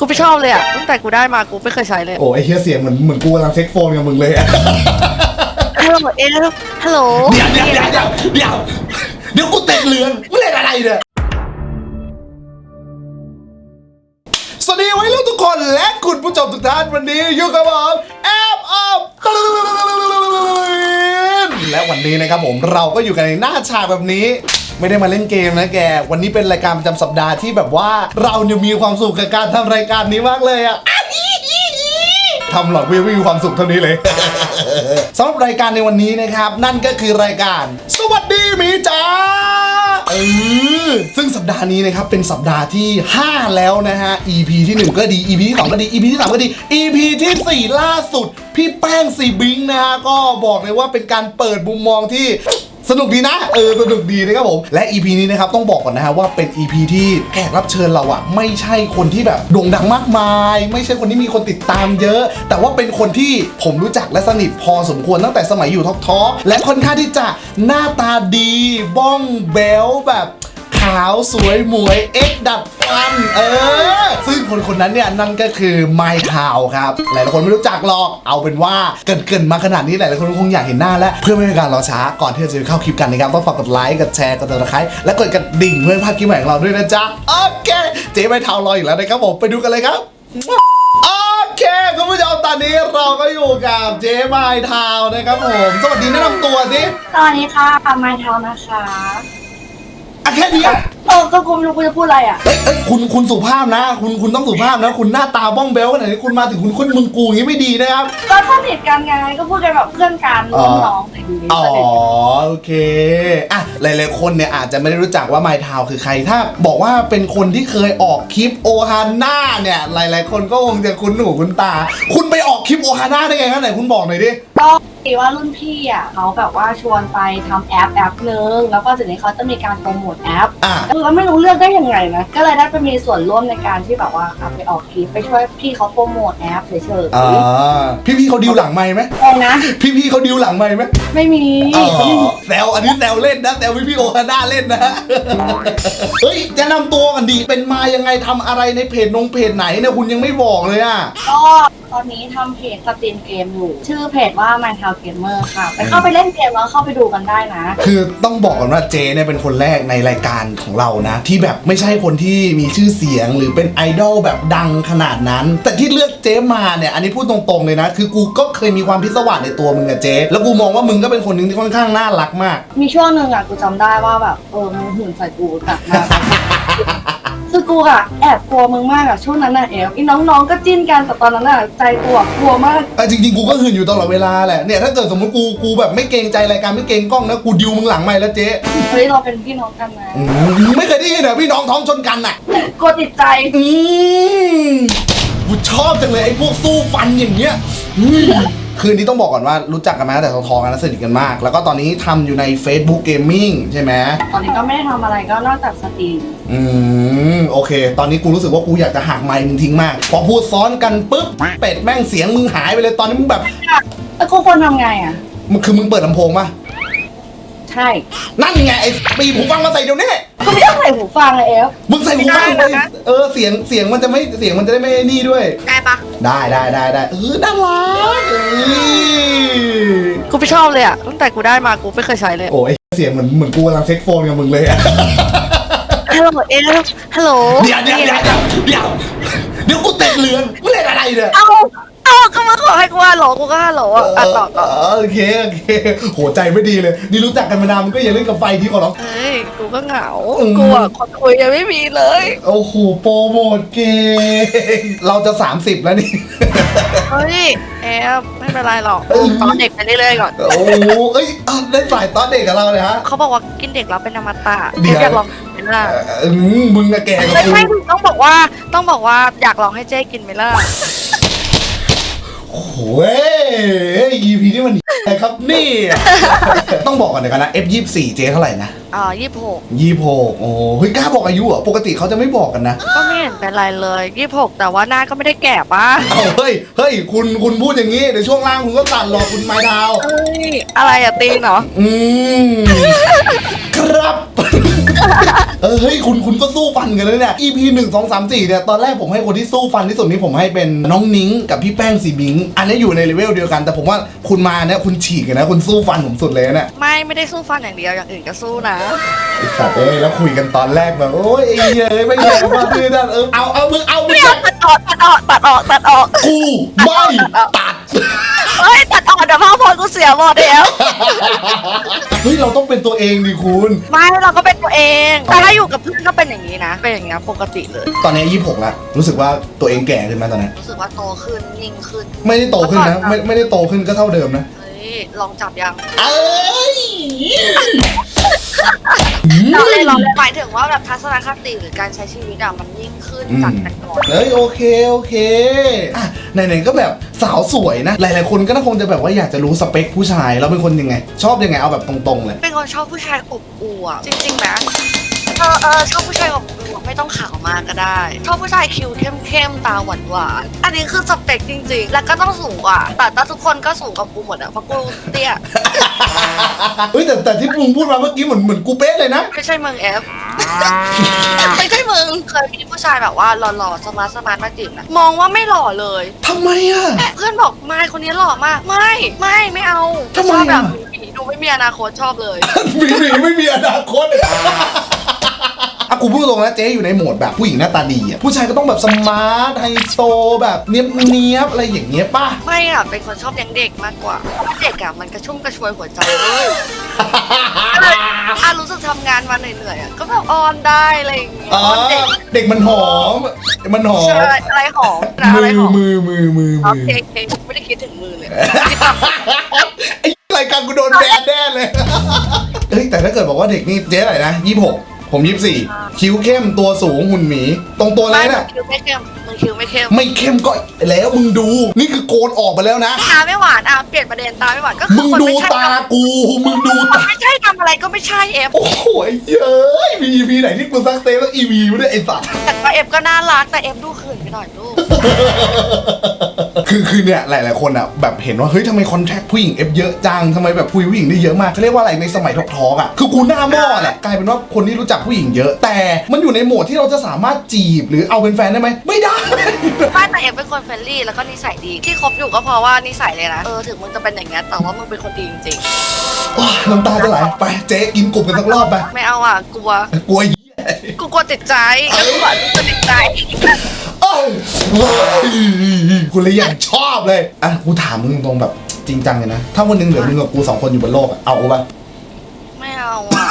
กูไม่ชอบเลยอะตั้งแต่กูได้มากูไม่เคยใช้เลยโอ้ไอเฮียเสียงเหมือนเหมือนกูกำลังเซ็กโฟนกับมึงเลยอะฮัลโหลเอลฮัลโหลเดี๋ยวเดี๋ยวเดี๋ยวเดี๋ยวเดี๋ยวเดี๋ยวกูเตะเรือนมึงเล่นอะไรเนี่ยสวัสดีไว้ลูกทุกคนและคุณผู้ชมทุกท่านวันนี้อยู่กับผมแอป ออฟและวันนี้นะครับผมเราก็อยู่กันในหน้าฉากแบบนี้ ไม่ได้มาเล่นเกมนะแก วันนี้เป็นรายการประจำสัปดาห์ที่แบบว่าเราเนี่ยมีความสุขกับการทำรายการนี้มากเลยอะทำหลอดวิวมีความสุขเท่านี้เลย สำหรับรายการในวันนี้นะครับ นั่นก็คือรายการ สวัสดีหมีจ๋า เออซึ่งสัปดาห์นี้นะครับเป็นสัปดาห์ที่ 5 แล้วนะฮะ EP ที่ 1 ก็ดี EP ที่ 2 ก็ดี EP ที่ 3 ก็ดี EP ทีสี่4 ล่าสุด พี่แป้งสีบิงนะฮะก็บอกเลยว่าเป็นการเปิดมุมมองที่ นุกดีนะ เออ สนุกดีนะครับผม และ EP นี้นะครับต้องบอกก่อนนะฮะว่าเป็น EP ที่แขกรับเชิญเราอะไม่ใช่คนที่แบบโด่งดังมากมาย ไม่ใช่คนที่มีคนติดตามเยอะ แต่ว่าเป็นคนที่ผมรู้จักและสนิทพอสมควรตั้งแต่สมัยอยู่ท็อกท็อกและค่อนข้างที่จะหน้าตาดีบ้องแบลแบบาวสวยหมวยเอ็กดัดฟันเออ ซึ่งคนคนนั้นเนี่ยนั่นก็คือไมทาวครับ หลายๆคนไม่รู้จักหรอกเอาเป็นว่าเกินเกินๆมาขนาดนี้หลายๆคนคงอยากเห็นหน้าแล้ว เพื่อไม่ให้การรอช้าก่อนที่จะเข้าคลิปกันนะครับต้องฝากกดไลค์กดแชร์กดติดตามและกดกระดิ่งเพื่อไม่พลาดคลิปใหม่ของเราด้วยนะจ๊ะโอเค เจ๊ไมทาวรออยู่แล้วนะครับผมไปดูกันเลยครับโอเคคุณผู้ชมตอนนี้เราก็อยู่กับเจ๊ไมทาวนะครับผม สวัสดีแนะนำตัวสิ สวัสดีค่ะไมค์เท้านะคะ อะแค่นี้อะ เออก็กูไม่รู้กูจะพูดอะไรอะเอ้ยเอ้ยคุณคุณสุภาพนะ คุณคุณต้องสุภาพนะ คุณหน้าตาบ้องเบลขนาดนี้คุณมาถึงคุณคุณมึงกูอย่างนี้ไม่ดีนะครับ ก็สนิทกันไงก็พูดกันแบบเพื่อนกันอ๋อ รุ่นน้องอะไรอย่างงี้อ๋อสนิทกันโอเคอะหลายๆคนเนี่ยอาจจะไม่ได้รู้จักว่าไมทาวคือใครถ้า บอกว่าเป็นคนที่เคยออกคลิปโอฮาน่าเนี่ยหลายๆ คนก็คงจะคุ้นหูคุ้นตา คุณไปออกคลิปโอฮาน่าได้ไงครับไหนคุณบอกหน่อยดิก็ดีว่ารุ่นพี่อะเขาแบบว่าชวนไปทำแอปแอปนึงแล้วก็จากนี้เขาจะมีการโปรโมทแอป อะเออไม่รู้เรื่องได้ยังไงนะ ก็เลยได้ไปมีส่วนร่วมในการที่แบบว่าเอาไปออกคลิปไปช่วยพี่เขาโปรโมทแอปเฉยอ่าพี่ๆเขาดิวหลังไมค์ไหมๆเองนะพี่ๆเขาดิวหลังไมค์ไหมไม่มีอ๋อแซวอันนี้แซวเล่นนะแซวพี่พี่โอฮาน่าเล่นนะเฮ้ยจะนำตัวกันดีเป็นมายังไงทำอะไรในเพจนงเพจไหนเนี่ยคุณยังไม่บอกเลยอะ ก็ตอนนี้ทำเพจสตรีมเกมอยู่ ชื่อเพจว่า My t o w Gamer ค่ะ ไปเข้าไปเล่นเกมแล้วเข้าไปดูกันได้นะ คือต้องบอกก่อนว่าเจเนี่ยเป็นคนแรกในรายการของเรานะ ที่แบบไม่ใช่คนที่มีชื่อเสียงหรือเป็นไอดอลแบบดังขนาดนั้น แต่ที่เลือกเจมาเนี่ยอันนี้พูดตรงๆเลยนะ คือกูก็เคยมีความพิศวาสในตัวมึงอะเจแล้วกูมองว่ามึงก็เป็นคนหนึ่งที่ค่อนข้างน่ารักมาก มีช่วงหนึ่งอะกูจำได้ว่าแบบเออมึงหุ่นใส่กูแบบมาก กูอะแอบกลัวมึงมากอะช่วงนั้นอะเอฟอีน้องๆก็จิ้นกันแต่ตอนนั้นอะใจกูอะกลัวมากเออจริงๆ กูก็หืนอยู่ตลอดเวลาแหละเนี่ยถ้าเกิดสมมติกูกูแบบไม่เกรงใจรายการไม่เกรงกล้องนะกูดิวมึงหลังไม่แล้วเจ๊เฮ้ยเราเป็นพี่น้องกันนะอืมไม่เคยได้ยินเหรอพี่น้องท้องชนกันอะ กลัวติดใจอืมกูชอบจังเลยไอ้พวกสู้ฟันอย่างเงี้ยอืม คืนนี้ต้องบอกก่อนว่ารู้จักกันมาตั้งแต่ทองๆกันแล้วสนิทกันมาก แล้วก็ตอนนี้ทำอยู่ใน Facebook Gaming ใช่ไหมตอนนี้ก็ไม่ได้ทำอะไรก็นอกจากสตรีมอืมโอเค ตอนนี้กูรู้สึกว่ากูอยากจะหักไมค์มึงทิ้งมาก พอพูดซ้อนกันปุ๊บเป็ดแม่งเสียงมึงหายไปเลยตอนนี้มึงแบบแล้วกูควรทำไงอะมึงคือมึงเปิดลำโพงปะใช่ นั่นไงไอ้ปีหูฟังมาใส่เดี๋ยวนี้ กูไม่ต้องใส่หูฟังอะเอฟมึงใส่หูฟังไปเออเสียงเสียงมันจะไม่เสียงมันจะได้ไม่นี่ด้วย ได้ปะได้ได้ได้ได้เออน่ารักเอ้ยกูไม่ชอบเลยอะตั้งแต่กูได้มากูไม่เคยใช้เลยโอ้ยเสียงเหมือนเหมือนกูกำลังเซ็กโฟนกับมึงเลยอะ ฮัลโหลเอลฮัลโหลเดี๋ยวเดี๋ยวเดี๋ยวเดี๋ยวเดี๋ยวเดี๋ยวกูเตะเรือนมึงเล่นอะไรเนี่ยเอา เอาก็มาขอให้กูฮัลโหลกูก็ฮัลโหลอะอะต่อต่อเโอเคโอเคโหใจไม่ดีเลย นี่รู้จักกันมานานมึงก็อย่าเล่นกับไฟที่ขอร้อง เฮ้ยกูก็เหงาอืม กูอะคนคุยยังไม่มีเลย โอ้โหโปรโมทเก่งเราจะ 30 แล้วนี่ เฮ้ยแอฟไม่เป็นไรหรอกตอนเด็กไปเรื่อยๆก่อน โอ้โหเอ้ยอะได้สายตอนเด็กกับเราเลยฮะ เขาบอกว่ากินเด็กเราเป็นอมตะเดี๋เดี๋ยยววอยากลองกินไหมล่ะเอ่ออืมมึงอะแก่กับไม่กูใช่ต้องบอกว่าต้องบอกว่าอยากลองให้เจ๊กินไหมล่ะ โอ้โหเว้ย EP นี่มันอะไรครับนี่ ต้องบอกก่อนเดี๋ยวกันนะ F24 เจเท่าไหร่นะอ่ายี่หกยี่หกโอ้โหเฮ้ยกล้าบอกอายุเหรอปกติเขาจะไม่บอกกันนะก็ไม่เห็นเป็นไรเลยยี่หกแต่ว่าหน้าก็ไม่ได้แก่ป่ะเอาเฮ้ยเฮ้ยคุณคุณพูดอย่างนี้เดี๋ยวช่วงล่างคุณก็ตัดหรอกคุณไม้ดาว เอ้ยอะไรอะตีนเหรอ อืม ครับ เออเฮ้ยคุณคุณก็สู้ฟันกันเลยเนี่ย EP หนึ่งสองสามสี่เนี่ยตอนแรกผมให้คนที่สู้ฟันที่สุดนี่ผมให้เป็นน้องนิ้งกับพี่แป้งสีบิง อันนี้อยู่ในเลเวลเดียวกัน แต่ผมว่าคุณมาเนี่ยคุณฉีกเลยนะคุณสู้ฟันผมสุดเลยนะเนี่ยไม่ไม่ได้สู้ฟันอย่างเดียวอย่างอื่นก็สู้นะไอ้สัตว์เอ้ยแล้วคุยกันตอนแรกแบบโอ้ยไอ้เหี้ยเอ้ยไม่แย่มาดื้อนั่นเออเอาเอามึงเอามึงไม่เอาตัดออกตัดออกตัดออกตัดออกกูไม่ตัด เฮ้ยตัดออกเดี๋ยวพ่อพอกูเสียหมดเดียวเฮ้ยเราต้องเป็นตัวเองดิคุณ ไม่เราก็เป็นตัวเอง แต่ถ้าอยู่กับเพื่อนก็เป็นอย่างนี้นะ เป็นอย่างนี้ยปกติเลย ตอนนี้ยี่สิบหกแล้วรู้สึกว่าตัวเองแก่ขึ้นไหมตอนนี้รู้สึกว่าโตขึ้นยิ่งขึ้นไม่ได้โตขึ้นนะไม่ไม่ได้โตขึ้นก็เท่าเดิมนะ เฮ้ยลองจับยัง เอ้ย เราเลยเราเลยหมายถึงว่าแบบทัศนคติหรือการใช้ชีวิตอะมันยิ่งขึ้นจากแต่ก่อนเฮ้ยโอเคโอเคอะไหนๆก็แบบสาวสวยนะ หลายๆคนก็น่าคงจะแบบว่าอยากจะรู้สเปคผู้ชายเราเป็นคนยังไง ชอบยังไงเอาแบบตรงๆเลย เป็นคนชอบผู้ชายอบอวบจริงๆนะ เออเออชอบผู้ชายอบอวบไม่ต้องขาวมากก็ได้ ชอบผู้ชายคิ้วเข้มๆตาหวานๆอันนี้คือสเปคจริง ๆ แล้วก็ต้องสูงกว่าแต่ถ้าทุกคนก็สูงกว่ากูหมดอะเพราะกูเตี้ยเฮ้ยแต่แต่ที่มึงพูดมาเมื่อกี้เหมือนเหมือนกูเป๊ะเลยนะไม่ใช่มึงเอฟไม่ใช่มึงเคยมีผู้ชายแบบว่าหล่อๆสมาร์ทสมาร์ทมาจีบนะมองว่าไม่หล่อเลยทำไมอะเพื่อนบอกไม่คนนี้หล่อมาก ไม่ไม่ไม่เอาทำไมชอบแบบอะมีดูไม่มีอนาคตชอบเลยมีหนีไม่มีอนาคตอะ กูพูดตรงนะเจ๊อยู่ในโหมดแบบผู้หญิงหน้าตาดีอะผู้ชายก็ต้องแบบสมาร์ทไฮโซแบบเนี้ยบเนี้ยบอะไรอย่างเงี้ยป่ะ ไม่อะเป็นคนชอบเลี้ยงเด็กมากกว่าเพราะว่าเด็กอะมันกระชุ่มกระชวยหัวใจเลยอะรู้สึกทำงานมาเหนื่อยๆอะก็แบบออนได้อะไรอย่างเงี้ยอ๋อออนเด็กเด็กมันหอม มันหอมใช่อะไรหอมนะอะไรมือหอมมือมือมือโอมือเคโอเคไม่ได้คิดถึงมือเลย ไอ้รายการกูโดนแบนแน่เลย เฮ้ยแต่ถ้าเกิดบอกว่าเด็กนี่เจ๊อะไรนะยี่หก ผมยี่สี่คิ้วเข้มตัวสูงหุ่นหมีตรงตัวเลไม่ยมึน่ะงคิ้วไม่เข้มมึงคิ้วไม่เข้มไม่เข้มก็แล้วมึงดู นี่คือโกนออกไปแล้วนะ ตาไม่หวานอะเปลี่ยนประเด็นตาไม่หวานก็คืมึองคนดูไม่ใช่ตากูมึงดูคนตา ไม่ใช่ทำอะไรก็ไม่ใช่เอฟโอ้โหไอ้เย้ยมี EP ไหนที่กูซักเซฟแล้ว EP ไม่ได้ไอ้สัตว์ แต่ว่าเอฟก็น่ารักแต่เอฟดูขืนไปหน่อยลูกคือคือเนี่ยหลาย ๆ คนอะแบบเห็นว่าเฮ้ยทำไมคอนแทคผู้หญิงเอฟเยอะจังทำไมแบบคุยผู้หญิงได้เยอะมากเขาเรียกว่าอะไรในสมัยทอกทอกอะคือกูหน้าหม้อแหละกลายเป็นว่าคนที่รู้จักผู้หญิงเยอะ แต่มันอยู่ในโหมดที่เราจะสามารถจีบหรือเอาเป็นแฟนได้ไหมไม่ได้ ไม่แต่เอฟเป็นคนเฟรนลี่แล้วก็นิสัยดี ที่คบอยู่ก็เพราะว่านิสัยเลยนะ เออถึงมึงจะเป็นอย่างเงี้ยแต่ว่ามึงเป็นคนดีจริงโอ้ยน้ำตาจะไหลไปเจ๊กินกลุ่มกันสักรอบไปๆ ไม่เอาอะกลัว กลัวไอ้เหี้ยกูกลัวติดใจก็กูบอกกูกลัวติดใจ เอ้ยเฮ้ยกูเลยอยากชอบเลยอะกูถามมึงตรงๆแบบจริงจังเลยนะ ถ้าวันหนึงเหลือมึงกับกูสองคนอยู่บนโลกอะเอากูปะไม่เอาอะ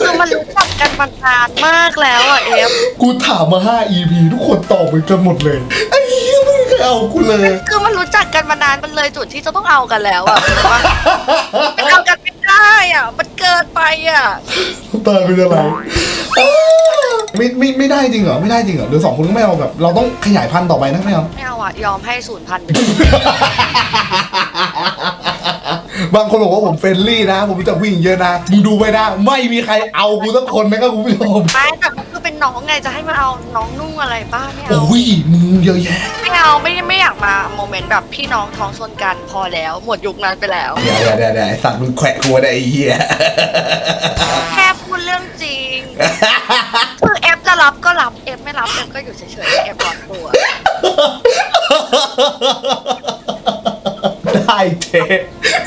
คือมันรู้จักกันมานานมากแล้วอะเอฟกูถามมา 5 EP ทุกคนตอบเหมือนกันหมดเลย ไอ้เหี้ยไม่เคยเอากูเลย คือมันรู้จักกันมานานมันเลยจุดที่จะต้องเอากันแล้วอะมันเอากันไม่ได้อะ มันเกินไปอะตายเป็นอะไรอ้าวไม่ไม่ไม่ได้จริงเหรอไม่ได้จริงเหรอหรือสองคนก็ไม่เอาแบบ เราต้องขยายพันธุ์ต่อไปนะไม่เอาไม่เอาอะยอมให้ศูนย์พันไปเลย บางคนบอกว่าผมเฟรนลี่นะ ผมรู้จักผู้หญิงเยอะนะมึงดูไปนะไม่มีใครเอากูสักคนนะครับคุณผู้ชมไม่แต่มันคือเป็นน้องไงจะให้มาเอาน้องนุ่งอะไรบ้างไม่เอา โอ้ยมึงเยอะแยะ ไม่เอาไม่ไม่อยากมาโมเมนต์แบบพี่น้องท้องชนกันพอแล้ว หมดยุคนั้นไปแล้ว เดี๋ยวเดี๋ยวเดี๋ยวเดี๋ยวไอ้สัตว์มึงแขวะกูได้ไอ้เหี้ย แค่พูดเรื่องจริง คือเอฟจะรับก็รับเอฟไม่รับเอฟก็อยู่เฉยๆเอฟร้อนตัวได้เจ๊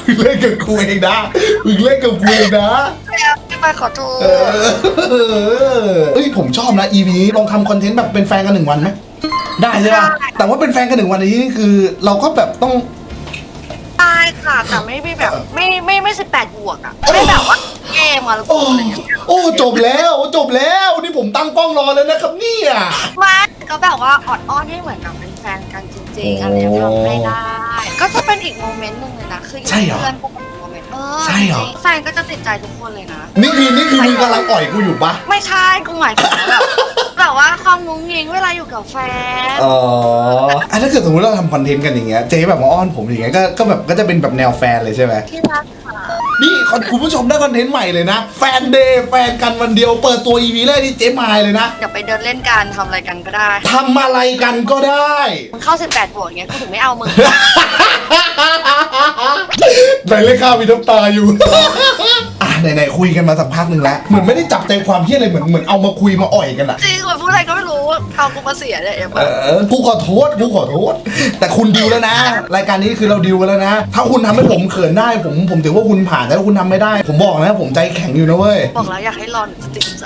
มึงเล่นกับกูเองนะมึงเล่นกับกูเองนะ ไม่เอาไม่ไปขอโทษเออเอ้ยผมชอบนะ EP นี้ลองทำคอนเทนต์แบบเป็นแฟนกันหนึ่งวันไหมได้ใช่ปะแต่ว่าเป็นแฟนกันหนึ่งวันนี้นี่คือ เราก็แบบต้อง ตายค่ะแต่ไม่ไม่แบบไม่ไม่ไม่สิบแปดบวกอะไม่แบบว่าเกมอะไรโอ้อะไรอย่างเงี้ยโอ้จบแล้วจบแล้วนี่ผมตั้งกล้องรอแล้วนะครับเนี่ย ไม่ก็แบบว่าออดอ้อนให้เหมือนกับเป็นแฟนกันจริง ๆอะไรอย่างเงี้ยทำให้ได้ ก็จะเป็นอีกโมเมนต์หนึ่งเลยนะ คืออยู่ใช่เหรอเพื่อนก็เป็นอีกโมเมนต์เออใช่เหรอ จงๆแฟนก็จะติดใจทุกคนเลยนะ นี่คือนี่คือมึงกำลังอ่อยกูอยู่ปะไม่ใช่กูหมายถึงว่าแบบแบบว่าความงุ้งงิงเวลาอยู่กับแฟน อ๋ออะถ้าเกิดสมมติเราทำคอนเทนต์กันอย่างเงี้ยเจ๊แบบมาอ้อนผมอย่างเงี้ยก็ก็แบบก็จะเป็นแบบแนวแฟนเลยใช่ไหม ที่รักค่ะ นี่คุณผู้ชมได้คอนเทนต์ใหม่เลยนะ แฟนเดย์แฟนกันวันเดียวเปิดตัว EP แรกที่เจ๊มายเลยนะเดี๋ยวไปเดินเล่นกันทำอะไรกันก็ได้ทำอะไรกันก็ได้ มึงเข้า 18บวกเงี้ยกูถึงไม่เอามึง ในเลขข้าวมีน้ำตาอยู่อะ ไหนๆคุยกันมาสักพักหนึ่งแล้วเหมือนไม่ได้จับใจความที่อะไรเหมือนเหมือนเอามาคุยมาอ่อยกันอะจริงเหมือนพูดอะไรก็ไม่รู้ทำกูมาเสียเนี่ยเอ็มเออกูขอโทษกูขอโทษ แต่คุณดิวแล้วนะ รายการนี้คือเราดิวกันแล้วนะ ถ้าคุณทำให้ผมเขินได้ผมผมถือว่าคุณผ่านแต่ถ้าคุณทำไม่ได้ ผมบอกนะผมใจแข็งอยู่นะเว้ย บอกแล้วอยากให้รอนจะติดใจ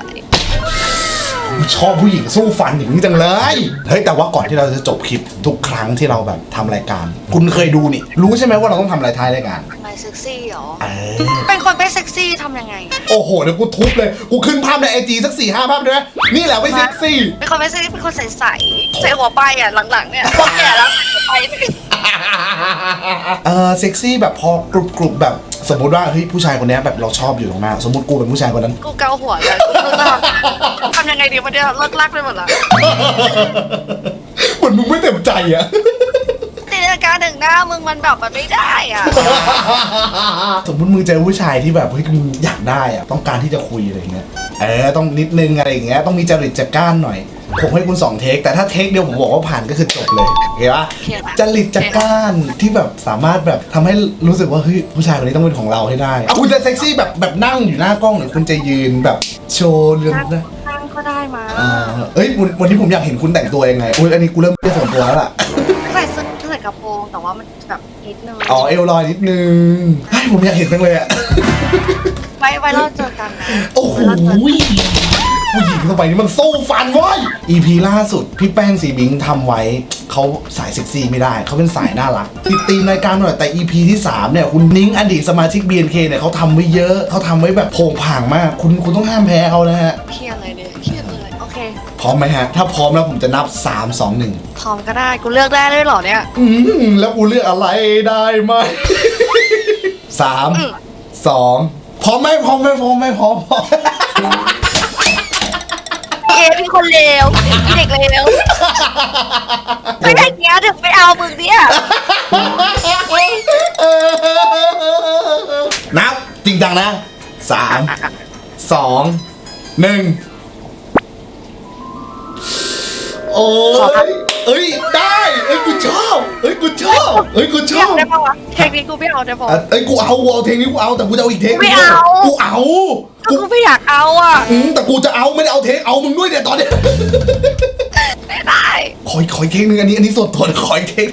ชอบผู้หญิงสู้ฟันอย่างนี้จังเลย เฮ้ยแต่ว่าก่อนที่เราจะจบคลิปทุกครั้งที่เราแบบทำรายการ คุณเคยดูนี่ รู้ใช่ไหมว่าเราต้องทำอะไรท้ายรายการไม่ เซ็กซี่หรอเออเป็นคนไม่เซ็กซี่ทำยังไง โอ้โหเดี๋ยวกูทุบเลย กูขึ้นภาพในไอจีสักสี่ห้าภาพได้ไหมนี่แหละไม่เซ็กซี่ เป็นคนไม่เซ็กซี่เป็นคนใสๆใส่หัวไปอะหลังๆเนี่ยพอแก่แล้วใส่หัวไปเออเซ็กซี่แบบพอกรุบกรุบแบบสมมติว่าเฮ้ยผู้ชายคนเนี้ยแบบเราชอบอยู่ตรงหน้าสมมติกูเป็นผู้ชายคนนั้น กูเกาหัวเลยกูไม่รู้จะทำยังไงดีมันเนี่ยเลิกลักไปหมดละเหมือนมึงไม่เต็มใจอะจินตนาการ หนึ่งหน้ามึงมันแบบมันไม่ได้อะ สมมติมึงเจอผู้ชายที่แบบเฮ้ยมึงอยากได้อะต้องการที่จะคุยอะไรอย่างเงี้ยเออต้องนิดนึงอะไรอย่างเงี้ยต้องมีจริตจักร้านหน่อย ผมให้คุณสองเทคแต่ถ้าเทคเดียวผมบอกว่าผ่านก็คือจบเลยโอเคปะโอเคปะจริตจักร้านที่แบบสามารถแบบทำให้รู้สึกว่าเฮ้ยผู้ชายคนนี้ต้องเป็นของเราให้ได้เอาคุณจะเซ็กซี่แบบแบบนั่งอยู่หน้ากล้องหรือคุณจะยืนแบบโชว์เรื่องนะนั่งก็ได้มา อ่าเอ้ยวันวันนี้ผมอยากเห็นคุณแต่งตัวยังไง อุ้ยอันนี้กูเริ่มไม่ส่วนตัวแล้วล่ะใส่เสื้อใส่ กระโปรงแต่ว่ามันแบบนิดนึงอ๋อเอวลอยนิดนึงเฮ้ยผมอยากเห็นจังเลยอะไว้ไว้เราเจอกันนะโอ้โหไว้เราเจอกันผู้หญิงสมัยนี้มันสู้ฟันเว้ย EP ล่าสุด พี่แป้งสีบิงทำไว้ เขาสายเซ็กซี่ไม่ได้ เขาเป็นสายน่ารักติดตีมรายการหน่อยแต่ EP ที่ 3 เนี่ย คุณนิ้งอดีตสมาชิก BNK เนี่ยเขาทำไว้เยอะ เขาทำไว้แบบโผงผางมาก คุณคุณต้องห้ามแพ้เขานะฮะเครีย พร้อมไหมฮะ ถ้าพร้อมแล้วผมจะนับ 3 2 1 พร้อมก็ได้ กูเลือกได้ด้วยเหรอเนี่ย อืมแล้วกูเลือกอะไรได้ไหม สามอืม สองพร้อมไหมพร้อมไหมพร้อมไหมพร้อมพร้อมเอเป็นคนเลวเด็กเลวไม่ได้เงี้ยถึงไปเอามึงเนี่ยนับจริงจังนะสามสองหนึ่ง โอ้ยเอ้ยได้เอ้ยกูชอบเอ้ยกูชอบเอ้ยกูชไม่อเอาบได้ปะวะเทคนิคกูไม่เอาได้ปะอะเอ้ยกูเอากูเอาเทคนี้กูเอาแต่กูจะเอาอีกเทคไม่เอา กูเอากูไม่อยากเอาอะอืมแต่กูจะเอาไม่ได้เอาเทคเอามึงด้วยเนี่ยตอนเนี้ยไม่ได้ขออีกขออีกเทคนึงอันนี้อันนี้ส่วนตัวขออีกเทค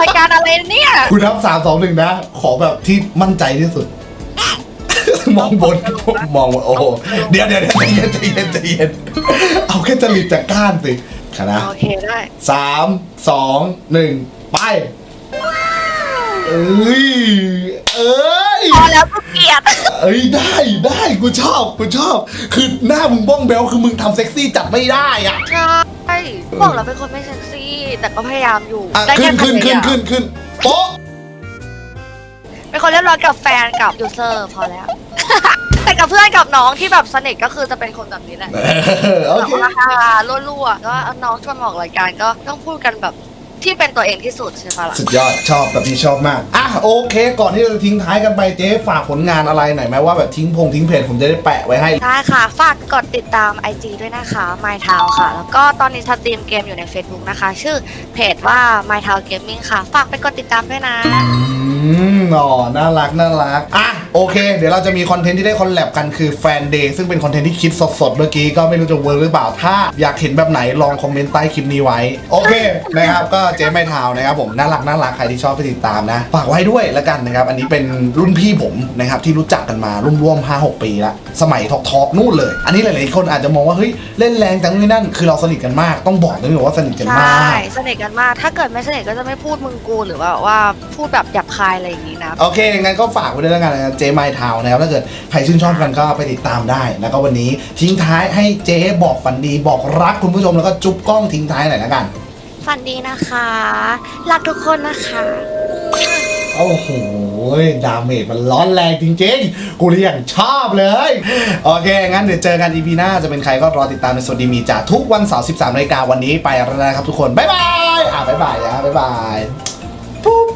รายการอะไรเนี่ย คุณนับสามสองหนึ่งนะ ขอแบบที่มั่นใจที่สุด มองบนมองบนโอ้โหเดี๋ยวเดี๋ยวเดี๋ยวใจเย็นใจเย็นใจเย็นเอาแค่จริตจากก้านสิค่ะนะโอเคได้สามสองหนึ่งไปเอ้ยเอ้ยพอแล้วกูเกลียดเอ้ยได้ได้กูชอบกูชอบ คือหน้ามึงบ้องแบลคือมึงทำเซ็กซี่จัดไม่ได้อะใช่บอกแล้วเป็นคนไม่เซ็กซี่ แต่ก็พยายามอยู่อะได้ขึ้แค่นขึ้นพขึ้ยานยามขึ้นขึ้นโป๊ะ เป็นคนเรียบร้อยกับแฟนกับยูเซอร์พอแล้ว แต่กับเพื่อนกับน้องที่แบบสนิทก็คือจะเป็นคนแบบนี้แหละเออโอแบบเค ว่ารั่วๆก็น้องชวนมาออกรายการก็ต้องพูดกันแบบ ที่เป็นตัวเองที่สุดใช่ปะล่ะ สุดยอดชอบแบบนี้ชอบมาก อะโอเค ก่อนที่เราจะทิ้งท้ายกันไปเจ๊ฝากผลงานอะไรหน่อยไหมว่าแบบทิ้งพงทิ้งเพจผมจะได้แปะไว้ให้ ได้ค่ะ ฝากกดติดตาม IG ด้วยนะคะ My Town ค่ะ แล้วก็ตอนนี้สตรีมเกมอยู่ใน Facebook นะคะ ชื่อเพจว่า My Town Gaming ค่ะ ฝากไปกดติดตามด้วยนะ อืมอ๋อน่ารัก น่ารัก อะ โอเค เดี๋ยวเราจะมีคอนเทนต์ที่ได้คอลแลบกันคือแฟนเดย์ซึ่งเป็นคอนเทนต์ที่คิดสดๆ เมื่อกี้ก็ไม่รู้จะเวิร์กหรือเปล่า ถ้าอยากเห็นแบบไหนลองคอมเมนต์ใต้คลิปนี้ไว้ โอเค นะครับ ก็เจ๊ไม่ทาวนะครับผมน่ารักน่ารักใครที่ชอบไปติดตามนะฝากไว้ด้วยแล้วกันนะครับอันนี้เป็นรุ่นพี่ผมนะครับที่รู้จักกันมาร่วมๆ5-6 ปีละสมัยทอกทอกนู่นเลย อันนี้หลายๆคนอาจจะมองว่าเฮ้ยเล่นแรงจังนี่นั่นคือเราสนิทกันมากต้องบอกเลยว่าสนิทกันใชมา่กสนิทกันมากถ้าเกิดไม่สนิทก็จะไม่พูดมึงกูหรือว่าว่าพูดแบบหยาบคายอะไรอย่างนี้นะโอเคงั้นก็ฝากไว้ด้วยแล้วกันนะครับเจ๊ไมทาวนะครับถ้าเกิดใครชื่นชอบกันก็ไปติดตามได้แล้วก็วันนี้ทิ้งท้ายให้เจ๊บอกฝันดีบอกรักคุณผู้ชมแล้วก็จุ๊บกล้องทิ้งท้ายหน่อยแล้วกัน ฝันดีนะคะ รักทุกคนนะคะ โอ้โห ดาเมจมันร้อนแรงจริงๆ กูเรียกชอบเลย โอเค งั้นเดี๋ยวเจอกันอีพีหน้าจะเป็นใครก็รอติดตามในสวัสดีมีจ่าทุกวันเสาร์ 13นาฬิกาวันนี้ไปแล้วนะครับทุกคน บ๊ายบาย อะ บ๊ายบายนะบ๊ายบายปุ๊บ